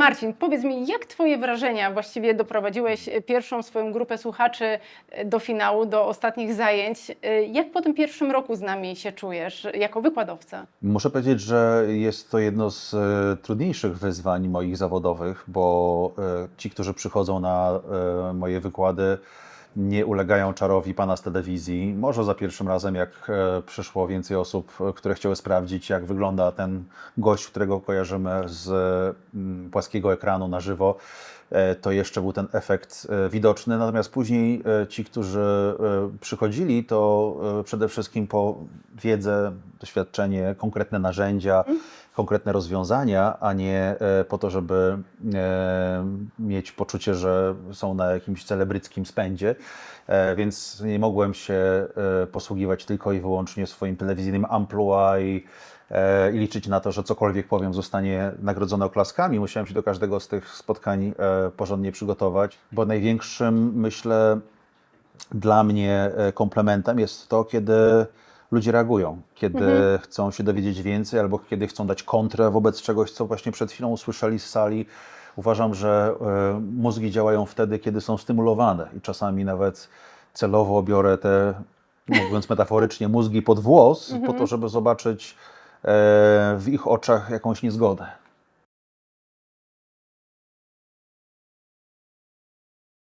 Marcin, powiedz mi, jak Twoje wrażenia właściwie doprowadziłeś e, pierwszą swoją grupę słuchaczy e, do finału, do ostatnich zajęć? E, Jak po tym pierwszym roku z nami się czujesz jako wykładowca? Muszę powiedzieć, że jest to jedno z trudniejszych wyzwań moich zawodowych, bo ci, którzy przychodzą na moje wykłady, nie ulegają czarowi pana z telewizji. Może za pierwszym razem, jak e, przyszło więcej osób, e, które chciały sprawdzić, jak wygląda ten gość, którego kojarzymy z mm, płaskiego ekranu na żywo, to jeszcze był ten efekt e, widoczny. Natomiast później e, ci, którzy e, przychodzili, to e, przede wszystkim po wiedzę, doświadczenie, konkretne narzędzia, konkretne rozwiązania, a nie e, po to, żeby e, mieć poczucie, że są na jakimś celebryckim spędzie. E, Więc nie mogłem się e, posługiwać tylko i wyłącznie swoim telewizyjnym amplua i, e, i liczyć na to, że cokolwiek powiem zostanie nagrodzone oklaskami. Musiałem się do każdego z tych spotkań e, porządnie przygotować, bo największym, myślę, dla mnie e, komplementem jest to, kiedy ludzie reagują, kiedy chcą się dowiedzieć więcej albo kiedy chcą dać kontrę wobec czegoś, co właśnie przed chwilą usłyszeli z sali. Uważam, że e, mózgi działają wtedy, kiedy są stymulowane i czasami nawet celowo biorę te, mówiąc metaforycznie, mózgi pod włos po to, żeby zobaczyć e, w ich oczach jakąś niezgodę.